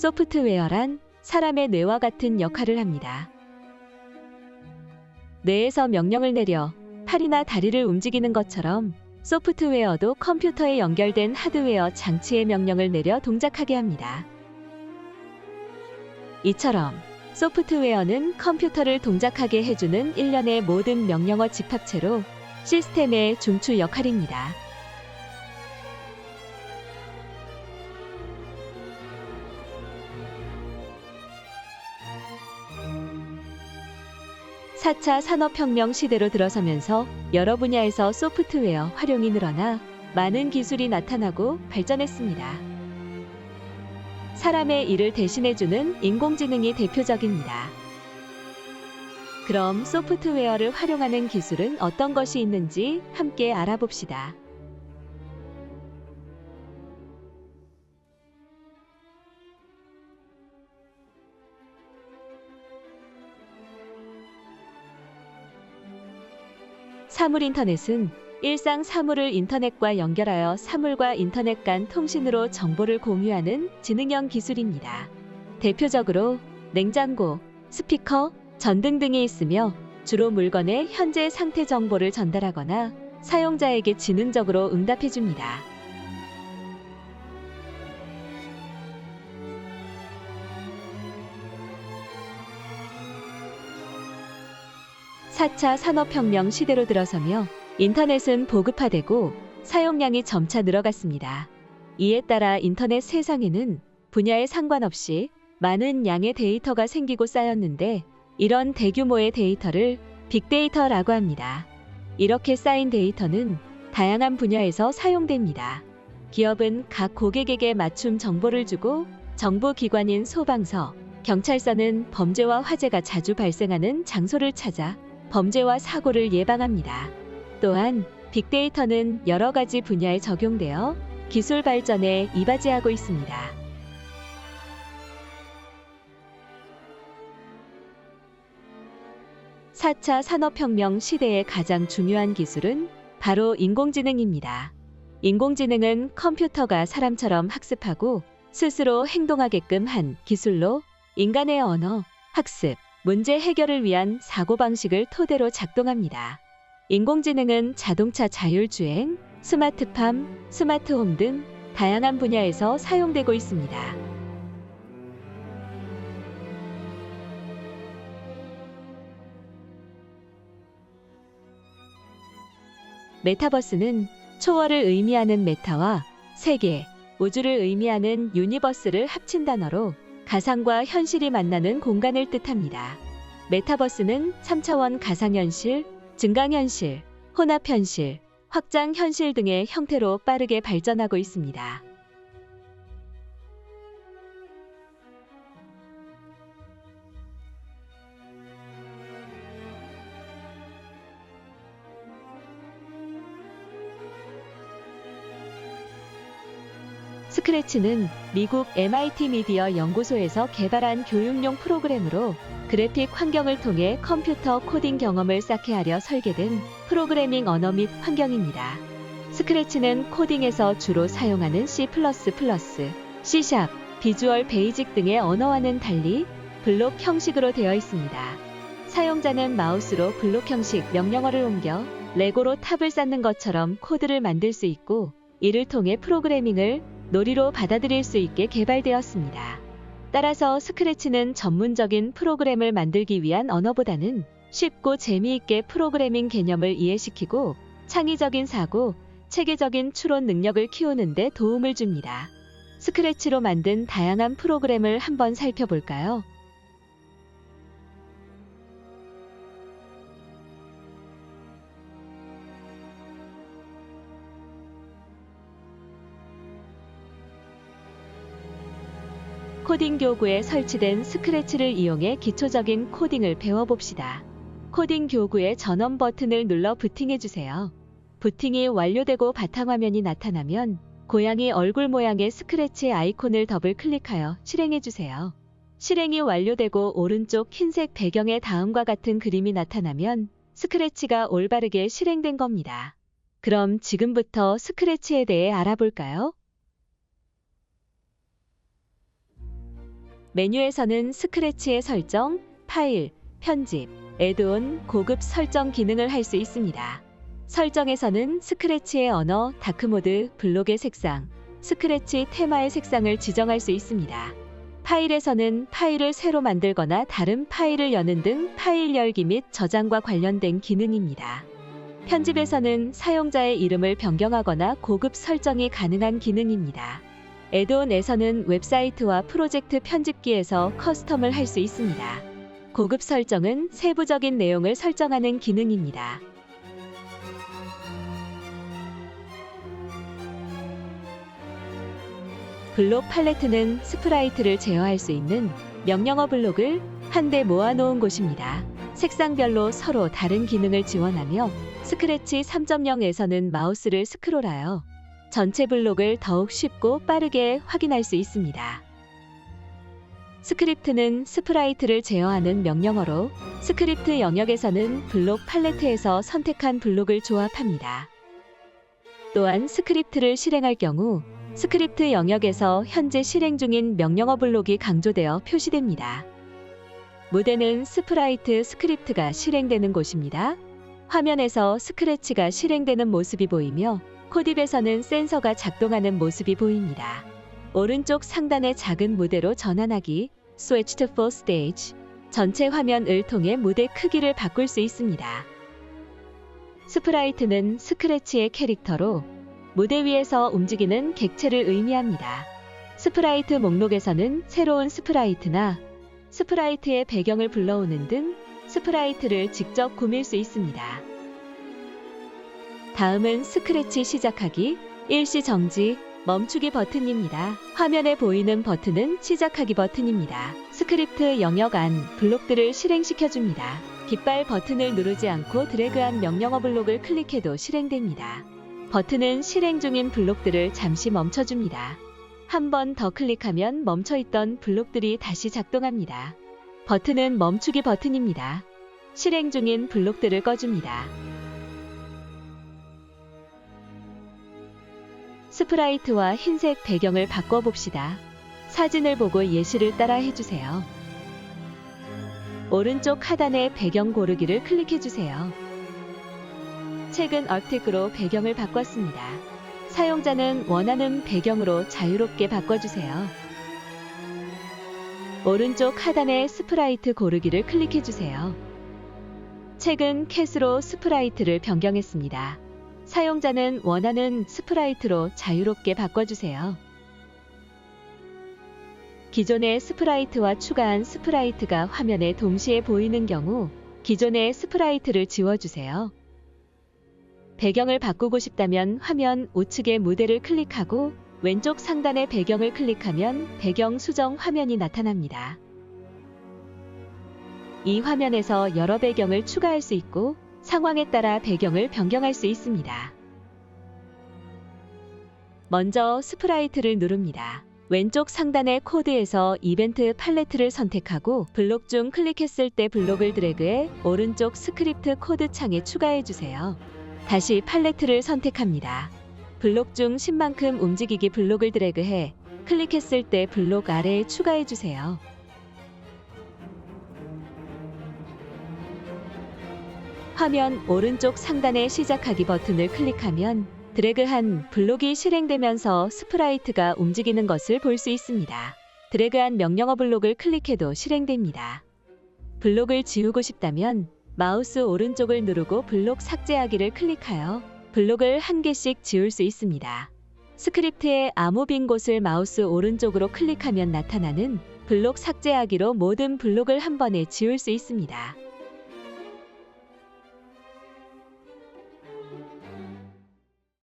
소프트웨어란 사람의 뇌와 같은 역할을 합니다. 뇌에서 명령을 내려 팔이나 다리를 움직이는 것처럼 소프트웨어도 컴퓨터에 연결된 하드웨어 장치의 명령을 내려 동작하게 합니다. 이처럼 소프트웨어는 컴퓨터를 동작하게 해주는 일련의 모든 명령어 집합체로 시스템의 중추 역할입니다. 사차 산업혁명 시대로 들어서면서 여러 분야에서 소프트웨어 활용이 늘어나 많은 기술이 나타나고 발전했습니다. 사람의 일을 대신해주는 인공지능이 대표적입니다. 그럼 소프트웨어를 활용하는 기술은 어떤 것이 있는지 함께 알아봅시다. 사물 인터넷은 일상 사물을 인터넷과 연결하여 사물과 인터넷 간 통신으로 정보를 공유하는 지능형 기술입니다. 대표적으로 냉장고, 스피커, 전등 등이 있으며 주로 물건의 현재 상태 정보를 전달하거나 사용자에게 지능적으로 응답해 줍니다. 4차 산업혁명 시대로 들어서며 인터넷은 보급화되고 사용량이 점차 늘어갔습니다. 이에 따라 인터넷 세상에는 분야에 상관없이 많은 양의 데이터가 생기고 쌓였는데 이런 대규모의 데이터를 빅데이터라고 합니다. 이렇게 쌓인 데이터는 다양한 분야에서 사용됩니다. 기업은 각 고객에게 맞춤 정보를 주고 정부기관인 소방서, 경찰서는 범죄와 화재가 자주 발생하는 장소를 찾아 범죄와 사고를 예방합니다. 또한 빅데이터는 여러 가지 분야에 적용되어 기술 발전에 이바지하고 있습니다. 사차 산업혁명 시대의 가장 중요한 기술은 바로 인공지능입니다. 인공지능은 컴퓨터가 사람처럼 학습하고 스스로 행동하게끔 한 기술로 인간의 언어, 학습, 문제 해결을 위한 사고방식을 토대로 작동합니다. 인공지능은 자동차 자율주행, 스마트팜, 스마트홈 등 다양한 분야에서 사용되고 있습니다. 메타버스는 초월을 의미하는 메타와 세계, 우주를 의미하는 유니버스를 합친 단어로 가상과 현실이 만나는 공간을 뜻합니다. 메타버스는 3차원 가상현실, 증강현실, 혼합현실, 확장현실 등의 형태로 빠르게 발전하고 있습니다. 스크래치는 미국 MIT 미디어 연구소에서 개발한 교육용 프로그램으로 그래픽 환경을 통해 컴퓨터 코딩 경험을 쌓게 하려 설계된 프로그래밍 언어 및 환경입니다. 스크래치는 코딩에서 주로 사용하는 C++, C#, 비주얼 베이직 등의 언어와는 달리 블록 형식으로 되어 있습니다. 사용자는 마우스로 블록 형식 명령어를 옮겨 레고로 탑을 쌓는 것처럼 코드를 만들 수 있고 이를 통해 프로그래밍을 놀이로 받아들일 수 있게 개발되었습니다. 따라서 스크래치는 전문적인 프로그램을 만들기 위한 언어보다는 쉽고 재미있게 프로그래밍 개념을 이해시키고 창의적인 사고, 체계적인 추론 능력을 키우는 데 도움을 줍니다. 스크래치로 만든 다양한 프로그램을 한번 살펴볼까요? 코딩 교구에 설치된 스크래치를 이용해 기초적인 코딩을 배워봅시다. 코딩 교구의 전원 버튼을 눌러 부팅해 주세요. 부팅이 완료되고 바탕화면이 나타나면 고양이 얼굴 모양의 스크래치 아이콘을 더블 클릭하여 실행해 주세요. 실행이 완료되고 오른쪽 흰색 배경에 다음과 같은 그림이 나타나면 스크래치가 올바르게 실행된 겁니다. 그럼 지금부터 스크래치에 대해 알아볼까요? 메뉴에서는 스크래치의 설정, 파일, 편집, 애드온, 고급 설정 기능을 할 수 있습니다. 설정에서는 스크래치의 언어, 다크모드, 블록의 색상, 스크래치 테마의 색상을 지정할 수 있습니다. 파일에서는 파일을 새로 만들거나 다른 파일을 여는 등 파일 열기 및 저장과 관련된 기능입니다. 편집에서는 사용자의 이름을 변경하거나 고급 설정이 가능한 기능입니다. 애드온에서는 웹사이트와 프로젝트 편집기에서 커스텀을 할 수 있습니다. 고급 설정은 세부적인 내용을 설정하는 기능입니다. 블록 팔레트는 스프라이트를 제어할 수 있는 명령어 블록을 한데 모아놓은 곳입니다. 색상별로 서로 다른 기능을 지원하며 스크래치 3.0에서는 마우스를 스크롤하여 전체 블록을 더욱 쉽고 빠르게 확인할 수 있습니다. 스크립트는 스프라이트를 제어하는 명령어로 스크립트 영역에서는 블록 팔레트에서 선택한 블록을 조합합니다. 또한 스크립트를 실행할 경우 스크립트 영역에서 현재 실행 중인 명령어 블록이 강조되어 표시됩니다. 무대는 스프라이트 스크립트가 실행되는 곳입니다. 화면에서 스크래치가 실행되는 모습이 보이며 코딥에서는 센서가 작동하는 모습이 보입니다. 오른쪽 상단의 작은 무대로 전환하기 Switch to Full Stage 전체 화면을 통해 무대 크기를 바꿀 수 있습니다. 스프라이트는 스크래치의 캐릭터로 무대 위에서 움직이는 객체를 의미합니다. 스프라이트 목록에서는 새로운 스프라이트나 스프라이트의 배경을 불러오는 등 스프라이트를 직접 꾸밀 수 있습니다. 다음은 스크래치 시작하기, 일시 정지, 멈추기 버튼입니다. 화면에 보이는 버튼은 시작하기 버튼입니다. 스크립트 영역 안 블록들을 실행시켜줍니다. 깃발 버튼을 누르지 않고 드래그한 명령어 블록을 클릭해도 실행됩니다. 버튼은 실행 중인 블록들을 잠시 멈춰줍니다. 한 번 더 클릭하면 멈춰있던 블록들이 다시 작동합니다. 버튼은 멈추기 버튼입니다. 실행 중인 블록들을 꺼줍니다. 스프라이트와 흰색 배경을 바꿔봅시다. 사진을 보고 예시를 따라 해주세요. 오른쪽 하단의 배경 고르기를 클릭해주세요. 최근 얼틱으로 배경을 바꿨습니다. 사용자는 원하는 배경으로 자유롭게 바꿔주세요. 오른쪽 하단의 스프라이트 고르기를 클릭해주세요. 최근 캣으로 스프라이트를 변경했습니다. 사용자는 원하는 스프라이트로 자유롭게 바꿔주세요. 기존의 스프라이트와 추가한 스프라이트가 화면에 동시에 보이는 경우 기존의 스프라이트를 지워주세요. 배경을 바꾸고 싶다면 화면 우측의 무대를 클릭하고 왼쪽 상단의 배경을 클릭하면 배경 수정 화면이 나타납니다. 이 화면에서 여러 배경을 추가할 수 있고 상황에 따라 배경을 변경할 수 있습니다. 먼저 스프라이트를 누릅니다. 왼쪽 상단의 코드에서 이벤트 팔레트를 선택하고 블록 중 클릭했을 때 블록을 드래그해 오른쪽 스크립트 코드 창에 추가해 주세요. 다시 팔레트를 선택합니다. 블록 중 10만큼 움직이기 블록을 드래그해 클릭했을 때 블록 아래에 추가해 주세요. 화면 오른쪽 상단의 시작하기 버튼을 클릭하면 드래그한 블록이 실행되면서 스프라이트가 움직이는 것을 볼 수 있습니다. 드래그한 명령어 블록을 클릭해도 실행됩니다. 블록을 지우고 싶다면 마우스 오른쪽을 누르고 블록 삭제하기를 클릭하여 블록을 한 개씩 지울 수 있습니다. 스크립트의 아무 빈 곳을 마우스 오른쪽으로 클릭하면 나타나는 블록 삭제하기로 모든 블록을 한 번에 지울 수 있습니다.